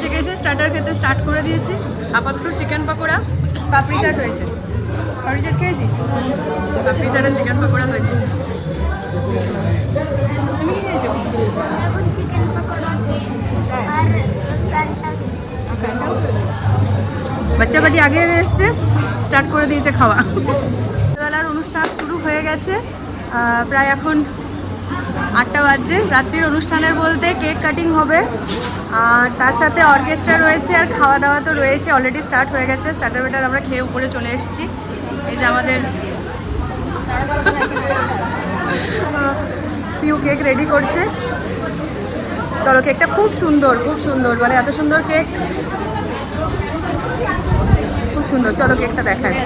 Starter খেতে start করে দিয়েছি। আপাতত চিকেন পকোড়া পাপড়ি চাট হয়েছে। পাপড়ি চাট খেয়েছিস? পাপড়ি চাট আর চিকেন পকোড়া হয়েছে। তুমি কি খেয়েছো? এখন চিকেন পকোড়া আর বাচ্চা বাটি আগে এসছে স্টার্ট করে দিয়েছে খাওয়া। বেলার অনুষ্ঠান শুরু হয়ে গেছে। প্রায় এখন আটটা বাজছে। রাত্রির অনুষ্ঠানের বলতে কেক কাটিং হবে। আর তার সাথে অর্কেস্ট্রা রয়েছে আর খাওয়া দাওয়া তো রয়েছে অলরেডি স্টার্ট হয়ে গেছে। স্টার্টার বেটার আমরা খেয়ে উপরে চলে এসেছি। এই যে আমাদের পিউ কেক রেডি করছে। চলো কেকটা খুব সুন্দর খুব সুন্দর। মানে এত সুন্দর কেক। খুব সুন্দর, চলো কেকটা দেখায়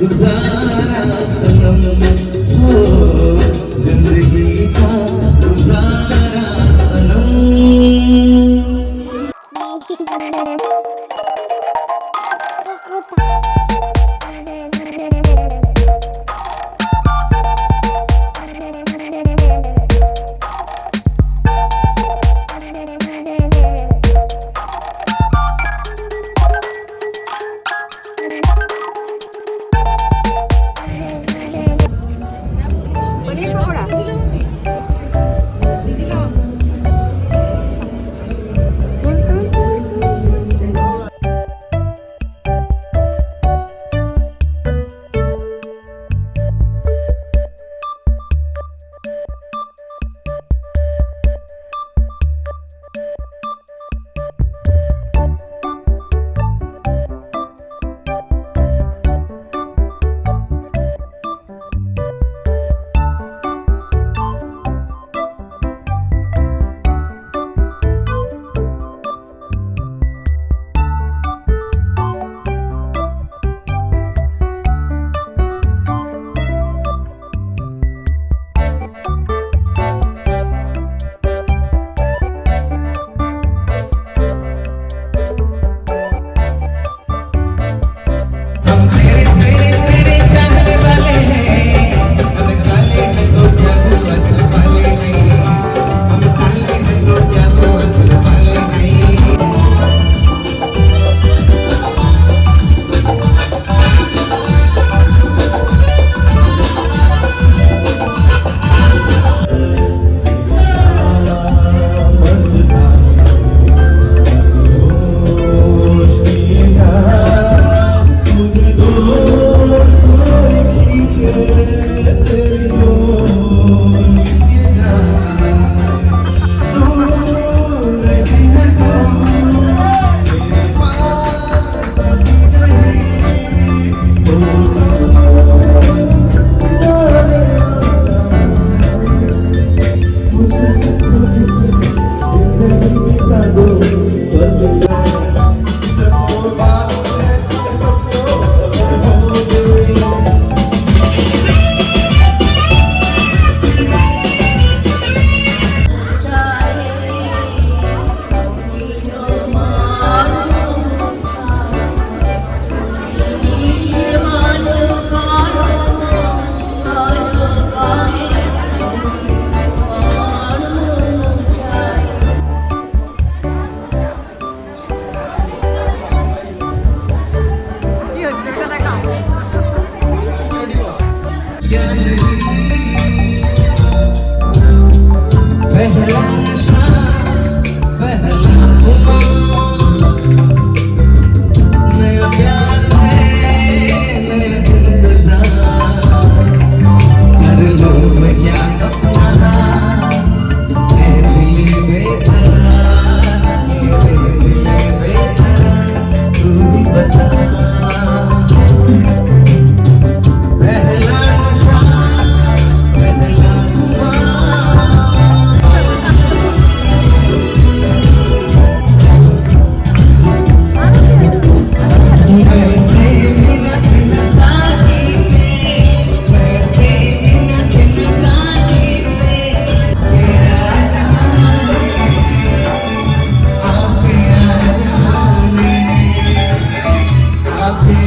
Without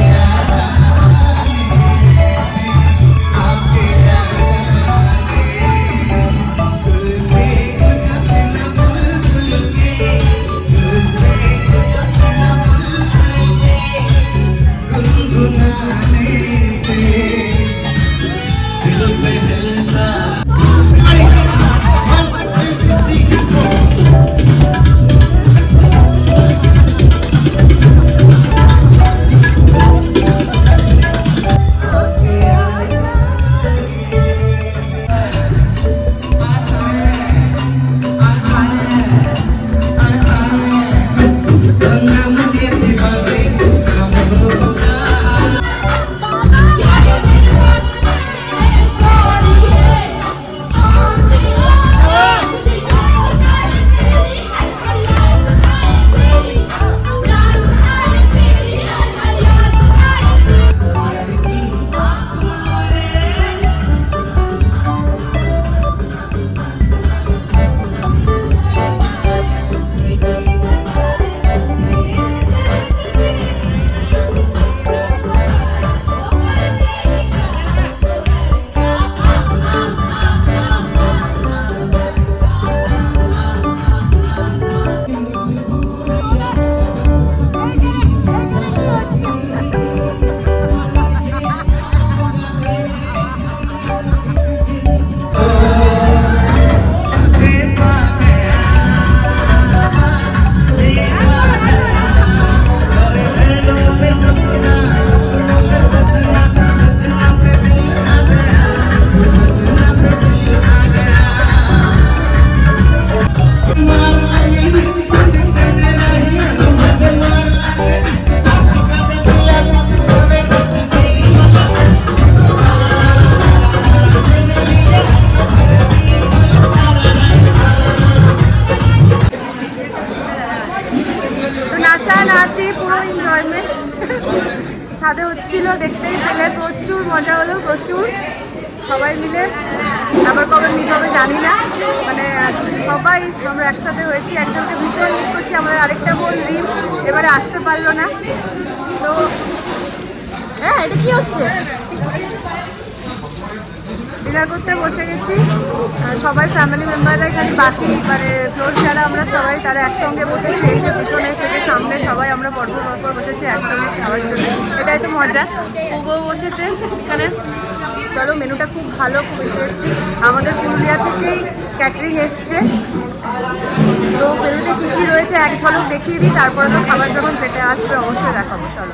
Yeah. সবাই মিলে। আবার কবে মিট হবে জানি না। মানে সবাই আমরা একসাথে হয়েছি। একজনকে ভীষণ মিস করছি, আমাদের আরেকটা বোন রিম এবারে আসতে পারল না। তো হ্যাঁ এটা কি হচ্ছে? ডিনার করতে বসে গেছি। সবাই ফ্যামিলি মেম্বাররা এখানে বাকি মানে ক্লোজ যারা আমরা সবাই, তারা একসঙ্গে বসেছি। এই যে পিছনে থেকে সামনে সবাই আমরা পরপর পরপর বসেছি একসঙ্গে খাওয়ার জন্য। এটাই তো মজা। পুগো বসেছে এখানে। চলো, মেনুটা খুব ভালো, খুব ইন্টারেস্টিং আমাদের পুরুলিয়া থেকেই ক্যাটারিং এসছে। তো মেনুতে কী কী রয়েছে এক ঝলক দেখিয়ে দিই, তারপরে তো খাবার যখন পেটে আসবে অবশ্যই দেখাবো। চলো।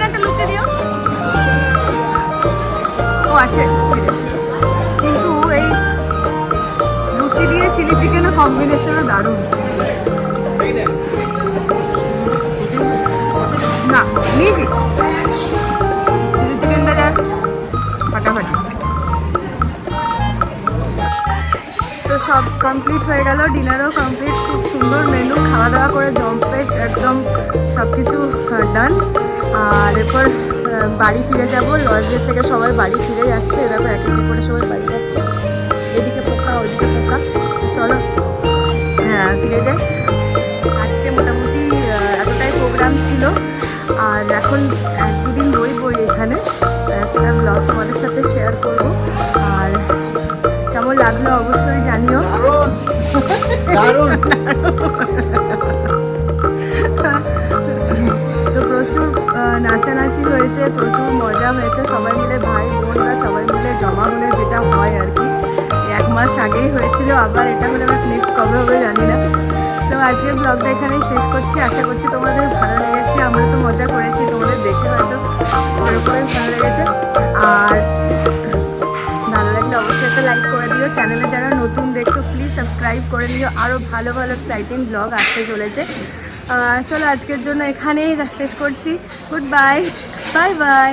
এখানে একটা লুচি দিও। ও, আছে। কিন্তু এই লুচি দিয়ে চিলি চিকেনের কম্বিনেশনও দারুণ। না নিয়েছি চিলি চিকেনটা জাস্ট ফাটাফাটি। তো সব কমপ্লিট হয়ে গেল ডিনারও কমপ্লিট খুব সুন্দর মেনু খাওয়া দাওয়া করে জম্পেশ একদম সব কিছু ডান আর এরপর বাড়ি ফিরে যাব। লজের থেকে সবাই বাড়ি ফিরে যাচ্ছে। এরকম এক এক করে সবাই বাড়ি যাচ্ছে। এদিকে পোকা ওইদিকে পোকা। চলো হ্যাঁ ফিরে যাই। আজকে মোটামুটি এতটাই প্রোগ্রাম ছিল। আর এখন এক দুদিন রইবই এখানে। সেটা ব্লগ তোমাদের সাথে শেয়ার করব। আর কেমন লাগল অবশ্যই জানিও। দারুণ! নাচানাচি হয়েছে প্রচুর মজা হয়েছে, সবাই মিলে ভাই বোনরা সবাই মিলে জমা হলে যেটা হয় আর কি। এক মাস আগেই হয়েছিল, আবার এটা হলে আমার নেক্সট কবে হবে জানি না। তো আজকের ব্লগটা এখানেই শেষ করছি। আশা করছি তোমাদের ভালো লেগেছে, আমরা তো মজা করেছি, তোমাদের দেখে হয়তো সেরকমই ভালো লেগেছে। আর ভালো লাগলে অবশ্যই একটা লাইক করে দিও। চ্যানেলে যারা নতুন দেখছ প্লিজ সাবস্ক্রাইব করে নিও আরও ভালো ভালো এক্সাইটিং ব্লগ আসতে চলেছে। চলো আজকের জন্য এখানেই শেষ করছি। Good bye bye bye